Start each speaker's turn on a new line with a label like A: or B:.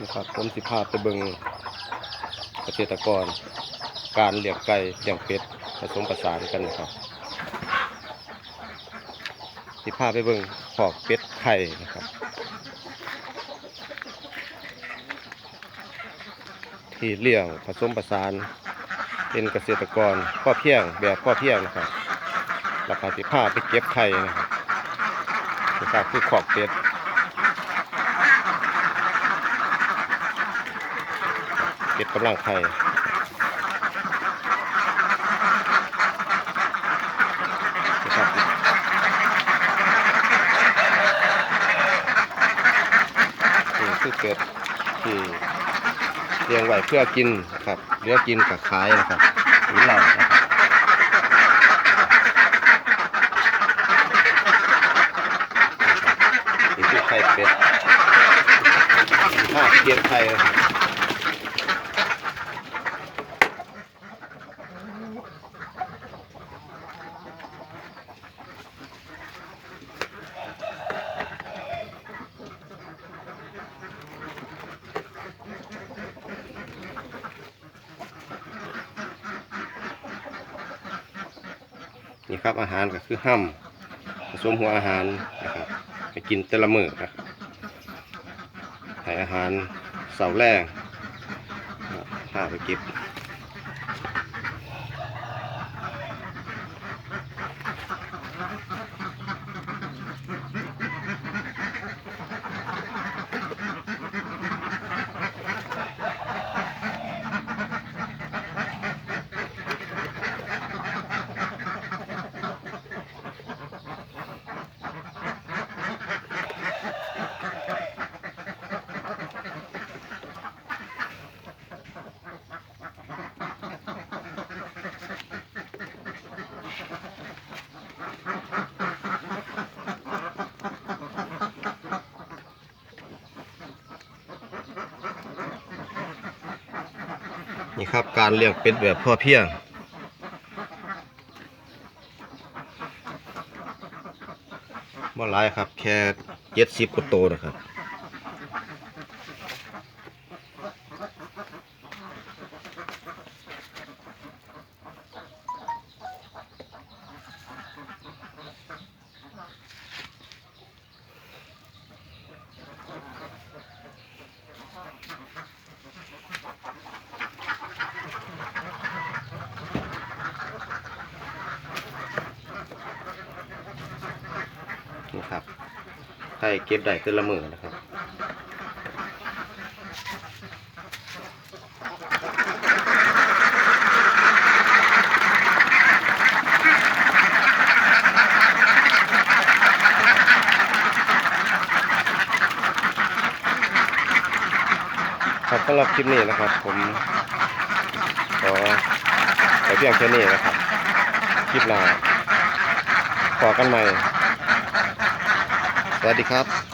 A: นะครับผมสิพาไปเบิงเกษตรกร การเลี้ยงไก่เลี้ยงเป็ดผสมประสานกันนะครับสิพาไปเบิงขอกเป็ดไข่นะครับ ที่เลี้ยงผสมประสาน เป็นเกษตรกรพ่อเพียงแบบพ่อเพียงนะครับราคาสิพาไปเก็บไข่นะครับนะครับคือขอกเป็ด เป็ดกำลังไข่นะครับนี่คือเป็ดที่เลี้ยงไว้เพื่อกินครับเลี้ยงกินกับขายนะครับหรือเรานะครับนี่คือไข่เป็ดถ้าเก็บไข่นะครับ นี่ครับอาหารก็คือห้ำผสมหัวอาหารนะครับให้กินแต่ละมื้อครับให้อาหารเสาแรงนะครับพาไปเก็บ นี่ครับการเลี้ยงเป็ดแบบพ่อเพียงบ่อไรครับ แค่เจ็ดสิบกว่าโตนะครับ นี่ครับไข่เก็บได้แต่ละมือนะครับครับสำหรับคลิปนี้นะครับ ผมขอไปเพียงแค่นี้นะครับ คลิปหน้าขอกันใหม่ วัสดีครับ